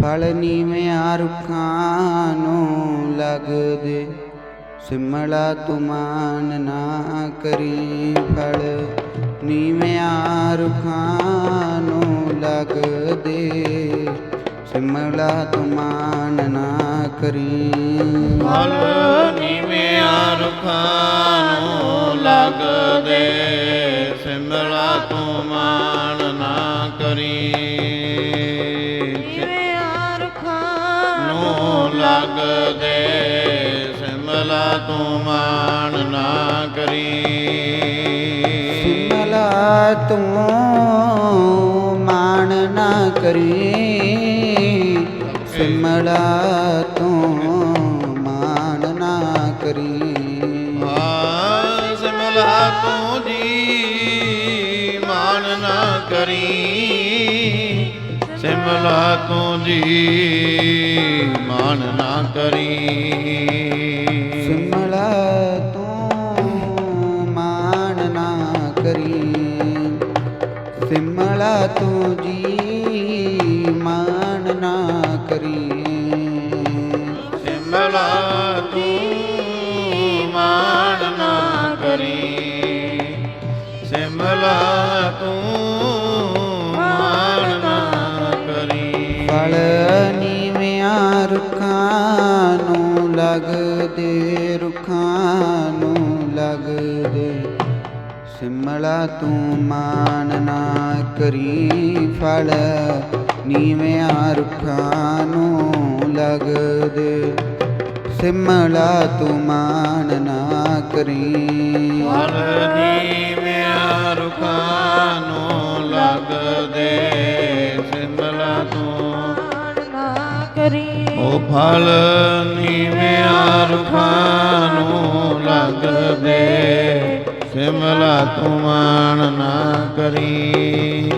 ਫਲ ਨੀਵਿਆਂ ਰੁੱਖਾਂ ਨੂੰ ਲੱਗਦੇ, ਸਿਮਲਾ ਤੁਮਾਨ ਨਾ ਕਰੀ ਫਲ ਨੀਵਿਆਂ ਰੁੱਖਾਂ ਨੂੰ ਲੱਗਦੇ, ਸਿਮਲਾ ਤੁਮਾਨ ਨਾ ਕਰੀ ਫਲ ਨੀਵਿਆਂ ਰੁੱਖਾਂ ਨੂੰ ਲੱਗਦੇ, ਸਿਮਲਾ ਤੂੰ ਮਾਨ ਨਾ ਨੂੰ ਲੱਗਦੇ ਸਿਮਲਾ ਤੂੰ ਮਾਨ ਨਾ ਕਰੀ। ਸਿਮਲਾ ਤੂੰ ਮਾਣ ਨਾ ਕਰੀ। ਸਿਮਲਾ ਤੂੰ ਮਾਣ ਨਾ ਕਰੀ। ਆ ਸਿਮਲਾ ਤੂੰ ਜੀ ਮਾਨ ਨਾ ਕਰੀ। ਸਿਮਲਾ ਤੂੰ ਜੀ ਮਾਨ ਨਾ ਕਰੀ ਸਿਮਲਾ ਤੂੰ ਮਾਣ ਨਾ ਕਰੀ ਸਿਮਲਾ ਤੂੰ ਜੀ ਮਾਣ ਨਾ ਕਰੀ ਸਿਮਲਾ ਤੂੰ ਮਾਨ ਨਾ ਕਰੀ ਸਿਮਲਾ ਤੂੰ ਮਾਨ ਨਾ ਕਰੀ ਫਲ ਰੁੱਖਾਂ ਨੂੰ ਲੱਗਦੇ ਰੁੱਖਾਂ ਨੂੰ ਲੱਗਦੇ। ਸਿਮਲਾ ਤੂੰ ਮਾਨ ਨਾ ਕਰੀ ਫਲ ਨੀਵਿਆਂ ਰੁੱਖਾਂ ਨੂੰ ਲੱਗਦੇ। ਸਿਮਲਾ ਤੂੰ ਮਾਨ ਨਾ ਕਰੀ। ਫਲ ਨੀਵਿਆਂ ਰੁੱਖਾਂ ਨੂੰ ਲੱਗਦੇ। ਸਿਮਲਾ ਤੂੰ ਨਾ ਕਰੀ। ਉਹ ਫਲ ਨੀਵਿਆਂ ਰੁੱਖਾਂ ਨੂੰ ਲੱਗਦੇ ਸਿਮਲਾ ਤੂੰ ਮਾਨ ਨਾ ਕਰੀ